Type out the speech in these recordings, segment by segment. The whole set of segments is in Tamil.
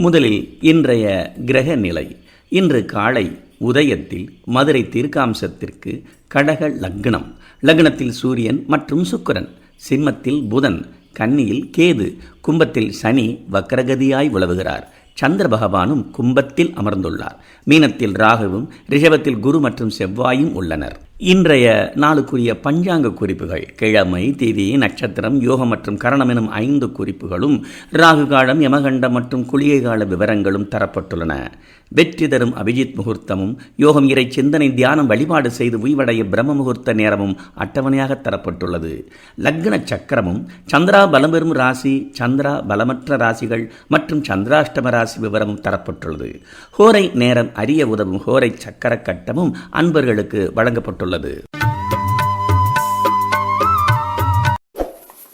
முதலில் இன்றைய கிரக நிலை. இன்று காலை உதயத்தில் மதுரை தீர்க்காம்சத்திற்கு கடக லக்னம். லக்னத்தில் சூரியன் மற்றும் சுக்கரன். சிம்மத்தில் புதன். கன்னியில் கேது. கும்பத்தில் சனி வக்கரகதியாய் உலவுகிறார் சந்திர பகவானும் கும்பத்தில் அமர்ந்துள்ளார். மீனத்தில் ராகுவும் ரிஷபத்தில் குரு மற்றும் செவ்வாயும் உள்ளனர். இன்றைய நாளுக்குரிய பஞ்சாங்க குறிப்புகள். கிழமை திதி நட்சத்திரம் யோகம் மற்றும் கரணம் எனும் ஐந்து குறிப்புகளும் ராகு காலம் யமகண்டம் மற்றும் குளிகை கால விவரங்களும் தரப்பட்டுள்ளன. வெற்றி தரும் அபிஜித் முகூர்த்தமும் யோகம் இறை சிந்தனை தியானம் வழிபாடு செய்து உய்வடைய பிரம்ம முகூர்த்த நேரமும் அட்டவணையாக தரப்பட்டுள்ளது. லக்ன சக்கரமும் சந்திரா பலம் பெறும் ராசி சந்திரா பலமற்ற ராசிகள் மற்றும் சந்திராஷ்டம ராசி விவரமும் தரப்பட்டுள்ளது. ஹோரை நேரம் அறிய உதவும் ஹோரை சக்கர கட்டமும் அன்பர்களுக்கு வழங்கப்பட்டுள்ளது.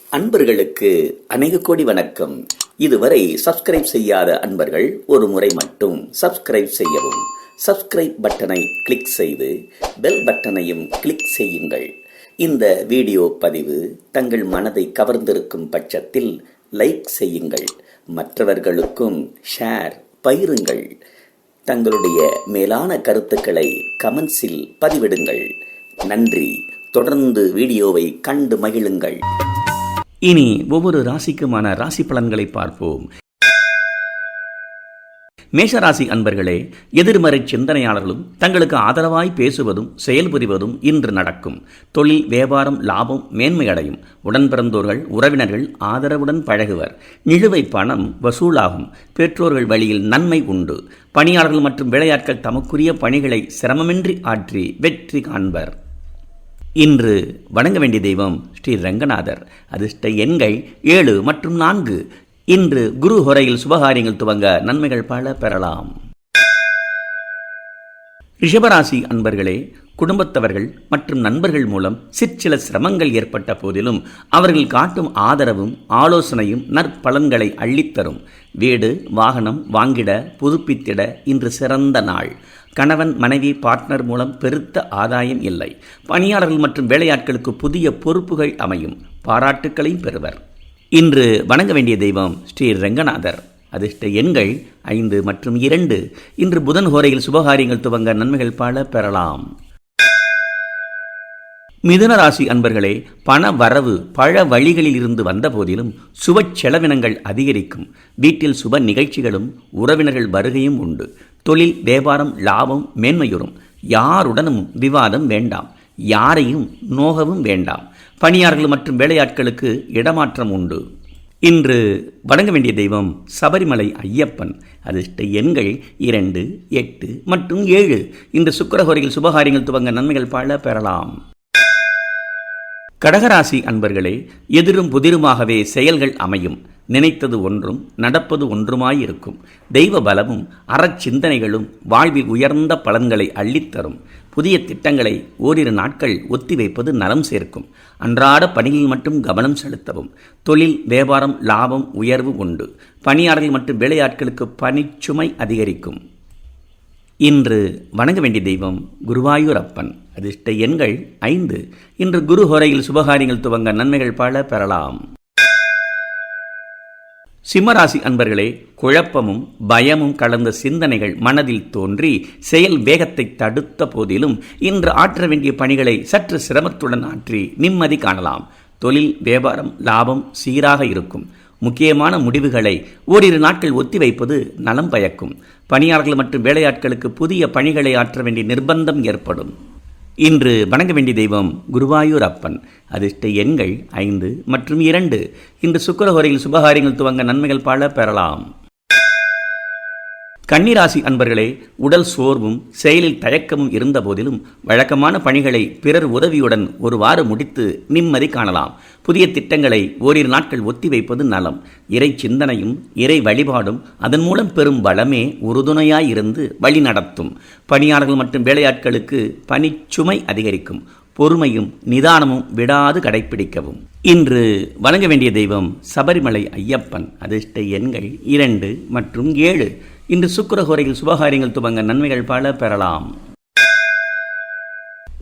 அன்பர்களுக்கு அநேக கோடி வணக்கம். இதுவரை சப்ஸ்கிரைப் செய்யாத அன்பர்கள் ஒரு முறை மட்டும் சப்ஸ்கிரைப் செய்யவும். சப்ஸ்கிரைப் பட்டனை கிளிக் செய்து பெல் பட்டனையும் கிளிக் செய்யுங்கள். இந்த வீடியோ பதிவு தங்கள் மனதை கவர்ந்திருக்கும் பட்சத்தில் லைக் செய்யுங்கள். மற்றவர்களுக்கும் ஷேர் பயிருங்கள் தங்களுடைய மேலான கருத்துக்களை கமெண்ட்ஸில் பதிவிடுங்கள். நன்றி. தொடர்ந்து வீடியோவை கண்டு மகிழுங்கள். இனி ஒவ்வொரு ராசிக்குமான ராசி பலன்களை பார்ப்போம். மேஷராசி அன்பர்களே எதிர்மறை சிந்தனையாளர்களும் தங்களுக்கு ஆதரவாய் பேசுவதும் செயல்புரிவதும் இன்று நடக்கும். தொழில் வியாபாரம் லாபம் மேன்மை அடையும் உடன் பிறந்தோர்கள் உறவினர்கள் ஆதரவுடன் பழகுவர். நிலுவை பணம் வசூலாகும். பெற்றோர்கள் வழியில் நன்மை உண்டு. பணியாளர்கள் மற்றும் விளையாட்கள் தமக்குரிய பணிகளை சிரமமின்றி ஆற்றி வெற்றி காண்பர். இன்று வணங்க வேண்டிய தெய்வம் ஸ்ரீ ரங்கநாதர். அதிர்ஷ்ட எண்கள் ஏழு மற்றும் நான்கு. இன்று குரு ஹொரையில் சுபகாரியங்கள் துவங்க நன்மைகள் பல பெறலாம். ரிஷபராசி அன்பர்களே குடும்பத்தவர்கள் மற்றும் நண்பர்கள் மூலம் சிற்சில சிரமங்கள் ஏற்பட்ட போதிலும் அவர்கள் காட்டும் ஆதரவும் ஆலோசனையும் நற்பலன்களை அள்ளித்தரும். வீடு வாகனம் வாங்கிட புதுப்பித்திட இன்று சிறந்த நாள். கணவன் மனைவி பார்ட்னர் மூலம் பெருத்த ஆதாயம் இல்லை. பணியாளர்கள் மற்றும் வேலையாட்களுக்கு புதிய பொறுப்புகள் அமையும். பாராட்டுக்களையும் பெறுவர். இன்று வணங்க வேண்டிய தெய்வம் ஸ்ரீ ரங்கநாதர். அதிர்ஷ்ட எண்கள் ஐந்து மற்றும் இரண்டு. இன்று புதன் ஹோரையில் சுபகாரியங்கள் துவங்க நன்மைகள் பல பெறலாம். மிதுன ராசி அன்பர்களே பண வரவு பழ வழிகளில் இருந்து வந்த போதிலும் சுப செலவினங்கள் அதிகரிக்கும். வீட்டில் சுப நிகழ்ச்சிகளும் உறவினர்கள் வருகையும் உண்டு. தொழில் வியாபாரம் லாபம் மேன்மையுறும். யாருடனும் விவாதம் வேண்டாம். யாரையும் நோகவும் வேண்டாம். பணியாளர்கள் மற்றும் வேலையாட்களுக்கு இடமாற்றம் உண்டு. இன்று வணங்க வேண்டிய தெய்வம் சபரிமலை ஐயப்பன். அதிர்ஷ்ட எண்கள் இரண்டு எட்டு மற்றும் ஏழு. இன்று சுக்கரஹோரையில் சுபகாரியங்கள் துவங்க நன்மைகள் பல பெறலாம். கடகராசி அன்பர்களே எதிரும் புதிருமாகவே செயல்கள் அமையும். நினைத்தது ஒன்றும் நடப்பது ஒன்றுமாயிருக்கும். தெய்வ பலமும் அறச்சிந்தனைகளும் வாழ்வில் உயர்ந்த பலன்களை அள்ளித்தரும். புதிய திட்டங்களை ஓரிரு நாட்கள் ஒத்திவைப்பது நலம் சேர்க்கும். அன்றாட பணியில் மட்டும் கவனம் செலுத்தவும். தொழில் வியாபாரம் லாபம் உயர்வு உண்டு. பணியாளர்கள் மற்றும் வேலையாட்களுக்கு பணிச்சுமை அதிகரிக்கும். இன்று வணங்க வேண்டிய தெய்வம் குருவாயூர் அப்பன் அதிர்ஷ்ட எண்கள் ஐந்து. இன்று குரு ஹோரையில் சுபகாரியங்கள் துவங்க நன்மைகள் பல பெறலாம். சிம்மராசி அன்பர்களே குழப்பமும் பயமும் கலந்த சிந்தனைகள் மனதில் தோன்றி செயல் வேகத்தை தடுத்த போதிலும் இன்று ஆற்ற வேண்டிய பணிகளை சற்று சிரமத்துடன் ஆற்றி நிம்மதி காணலாம். தொழில் வியாபாரம் லாபம் சீராக இருக்கும். முக்கியமான முடிவுகளை ஓரிரு நாட்கள் ஒத்திவைப்பது நலம் பயக்கும். பணியாளர்கள் மற்றும் வேலையாட்களுக்கு புதிய பணிகளை ஆற்ற வேண்டிய நிர்பந்தம் ஏற்படும். இன்று வணங்க வேண்டிய தெய்வம் குருவாயூர் அப்பன். அதிர்ஷ்ட எண்கள் ஐந்து மற்றும் இரண்டு. இன்று சுக்கரஹோரையில் சுபகாரியங்கள் துவங்க நன்மைகள் பல பெறலாம். கன்னிராசி அன்பர்களே உடல் சோர்வும் செயலில் தயக்கமும் இருந்த போதிலும் வழக்கமான பணிகளை பிறர் உதவியுடன் ஒருவாறு முடித்து நிம்மதி காணலாம். புதிய திட்டங்களை ஓரிரு நாட்கள் ஒத்திவைப்பது நலம். இறை சிந்தனையும் இறை வழிபாடும் அதன் மூலம் பெறும் பலமே உறுதுணையாயிருந்து வழி நடத்தும். பணியாளர்கள் மற்றும் வேலையாட்களுக்கு பணிச்சுமை அதிகரிக்கும். பொறுமையும் நிதானமும் விடாது கடைபிடிக்கவும் இன்று வணங்க வேண்டிய தெய்வம் சபரிமலை ஐயப்பன். அதிர்ஷ்ட எண்கள் இரண்டு மற்றும் ஏழு. இன்று சுக்கரஹோரையில் சுபகாரியங்கள் துவங்க நன்மைகள் பல பெறலாம்.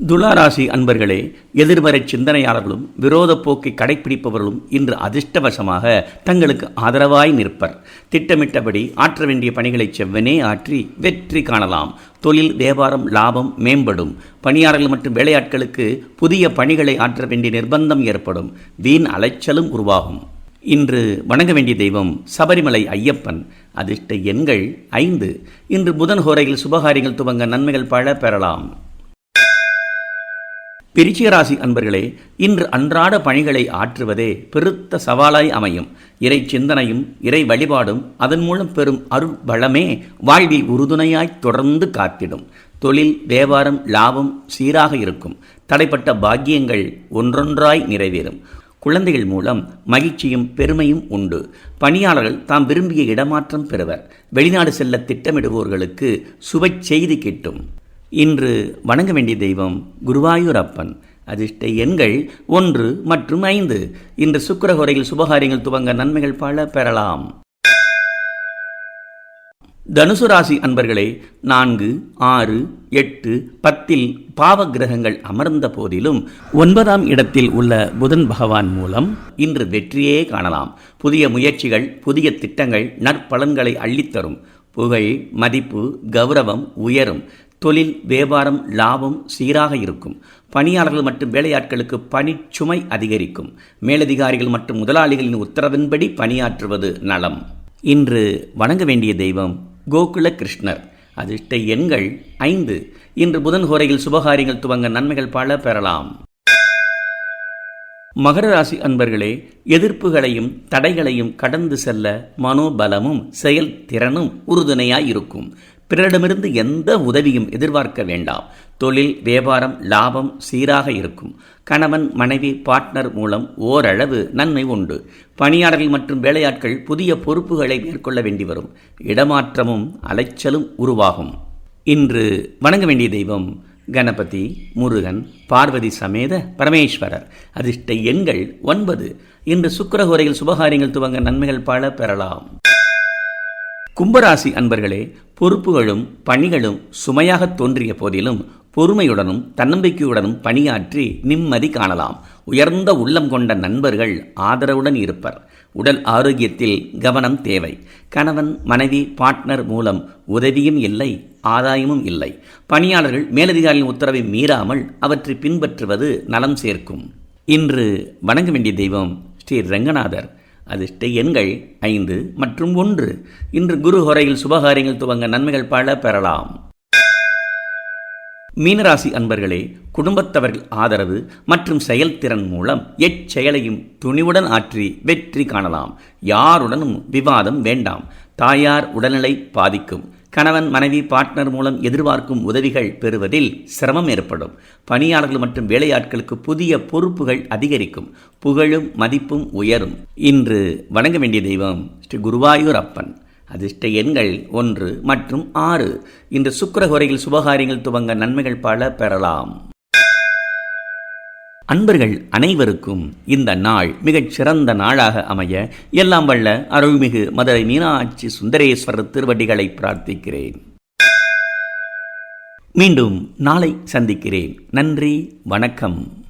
துளாராசி அன்பர்களே எதிர்மறை சிந்தனையாளர்களும் விரோத போக்கை கடைபிடிப்பவர்களும் இன்று அதிர்ஷ்டவசமாக தங்களுக்கு ஆதரவாய் நிற்பர். திட்டமிட்டபடி ஆற்ற வேண்டிய பணிகளை செவ்வனே ஆற்றி வெற்றி காணலாம். தொழில் வியாபாரம் லாபம் மேம்படும். பணியாளர்கள் மற்றும் வேலையாட்களுக்கு புதிய பணிகளை ஆற்ற வேண்டிய நிர்பந்தம் ஏற்படும். வீண் அலைச்சலும் உருவாகும். இன்று வணங்க வேண்டிய தெய்வம் சபரிமலை ஐயப்பன். அதிர்ஷ்ட எண்கள் ஐந்து. இன்று புதன் ஹோரையில் சுபகாரியங்கள் துவங்க நன்மைகள் பல பெறலாம். பிரிச்சியராசி அன்பர்களே இன்று அன்றாட பணிகளை ஆற்றுவதே பெருத்த சவாலாய் அமையும். இறை சிந்தனையும் இறை வழிபாடும் அதன் மூலம் பெறும் அருள் பலமே வாழ்வில் உறுதுணையாய் தொடர்ந்து காத்திடும். தொழில் வியாபாரம் லாபம் சீராக இருக்கும். தடைப்பட்ட பாக்கியங்கள் ஒன்றொன்றாய் நிறைவேறும். குழந்தைகள் மூலம் மகிழ்ச்சியும் பெருமையும் உண்டு. பணியாளர்கள் தாம் விரும்பிய இடமாற்றம் பெறுவர். வெளிநாடு செல்ல திட்டமிடுவோர்களுக்கு சுப செய்தி கிட்டும். இன்று வணங்க வேண்டிய தெய்வம் குருவாயூர் அப்பன் அதிர்ஷ்ட எண்கள் ஒன்று மற்றும் ஐந்து. இன்று சுக்கரஹோரையில் சுபகாரியங்கள் துவங்க நன்மைகள் பல பெறலாம். தனுசு ராசி அன்பர்களே நான்கு ஆறு எட்டு பத்தில் பாவ கிரகங்கள் அமர்ந்த போதிலும் ஒன்பதாம் இடத்தில் உள்ள புதன் பகவான் மூலம் இன்று வெற்றியே காணலாம். புதிய முயற்சிகள் புதிய திட்டங்கள் நற்பலன்களை அள்ளித்தரும். புகழ் மதிப்பு கௌரவம் உயரும். தொழில் வியாபாரம் லாபம் சீராக இருக்கும். பணியாளர்கள் மற்றும் வேலையாட்களுக்கு பணிச்சுமை அதிகரிக்கும். மேலதிகாரிகள் மற்றும் முதலாளிகளின் உத்தரவின்படி பணியாற்றுவது நலம். இன்று வணங்க வேண்டிய தெய்வம் கோகுல கிருஷ்ணர் அதிர்ஷ்ட எண்கள் ஐந்து. இன்று புதன் ஹோரையில் சுபகாரியங்கள் துவங்க நன்மைகள் பல பெறலாம். மகர ராசி அன்பர்களே எதிர்ப்புகளையும் தடைகளையும் கடந்து செல்ல மனோபலமும் செயல் திறனும் உறுதுணையாய் இருக்கும் பிறரிடமிருந்து எந்த உதவியும் எதிர்பார்க்க வேண்டாம். தொழில் வியாபாரம் லாபம் சீராக இருக்கும். கணவன் மனைவி பார்ட்னர் மூலம் ஓரளவு நன்மை உண்டு. பணியாளர்கள் மற்றும் வேலையாட்கள் புதிய பொறுப்புகளை மேற்கொள்ள வேண்டி வரும். இடமாற்றமும் அலைச்சலும் உருவாகும். இன்று வணங்க வேண்டிய தெய்வம் கணபதி முருகன் பார்வதி சமேத பரமேஸ்வரர். அதிர்ஷ்ட எண்கள் ஒன்பது. இன்று சுக்கரஹோரையில் சுபகாரியங்கள் துவங்க நன்மைகள் பல பெறலாம். கும்பராசி அன்பர்களே பொறுப்புகளும் பணிகளும் சுமையாக தோன்றிய போதிலும் பொறுமையுடனும் தன்னம்பிக்கையுடனும் பணியாற்றி நிம்மதி காணலாம். உயர்ந்த உள்ளம் கொண்ட நண்பர்கள் ஆதரவுடன் இருப்பர். உடல் ஆரோக்கியத்தில் கவனம் தேவை. கணவன் மனைவி பார்ட்னர் மூலம் உதவியும் இல்லை ஆதாயமும் இல்லை. பணியாளர்கள் மேலதிகாரியின் உத்தரவை மீறாமல் அவற்றை பின்பற்றுவது நலம் சேர்க்கும். இன்று வணங்க வேண்டிய தெய்வம் ஸ்ரீ ரங்கநாதர். அதிர்ஷ்ட எண்கள் ஐந்து மற்றும் ஒன்று. இன்று குரு ஹொரையில் சுபகாரியங்கள் துவங்க நன்மைகள் பல பெறலாம். மீனராசி அன்பர்களே குடும்பத்தவர்கள் ஆதரவு மற்றும் செயல்திறன் மூலம் எச்செயலையும் துணிவுடன் ஆற்றி வெற்றி காணலாம். யாருடனும் விவாதம் வேண்டாம். தாயார் உடல்நிலை பாதிக்கும். கணவன் மனைவி பார்ட்னர் மூலம் எதிர்பார்க்கும் உதவிகள் பெறுவதில் சிரமம் ஏற்படும். பணியாளர்கள் மற்றும் வேலையாட்களுக்கு புதிய பொறுப்புகள் அதிகரிக்கும். புகழும் மதிப்பும் உயரும். இன்று வணங்க வேண்டிய தெய்வம் ஸ்ரீ குருவாயூர் அப்பன் அதிர்ஷ்ட எண்கள் ஒன்று மற்றும் ஆறு. இன்று சுக்கரஹோரையில் சுபகாரியங்கள் துவங்க நன்மைகள் பல பெறலாம். அன்பர்கள் அனைவருக்கும் இந்த நாள் மிகச் சிறந்த நாளாக அமைய எல்லாம் வல்ல அருள்மிகு மதுரை மீனாட்சி சுந்தரேஸ்வரர் திருவடிகளை பிரார்த்திக்கிறேன். மீண்டும் நாளை சந்திக்கிறேன். நன்றி வணக்கம்.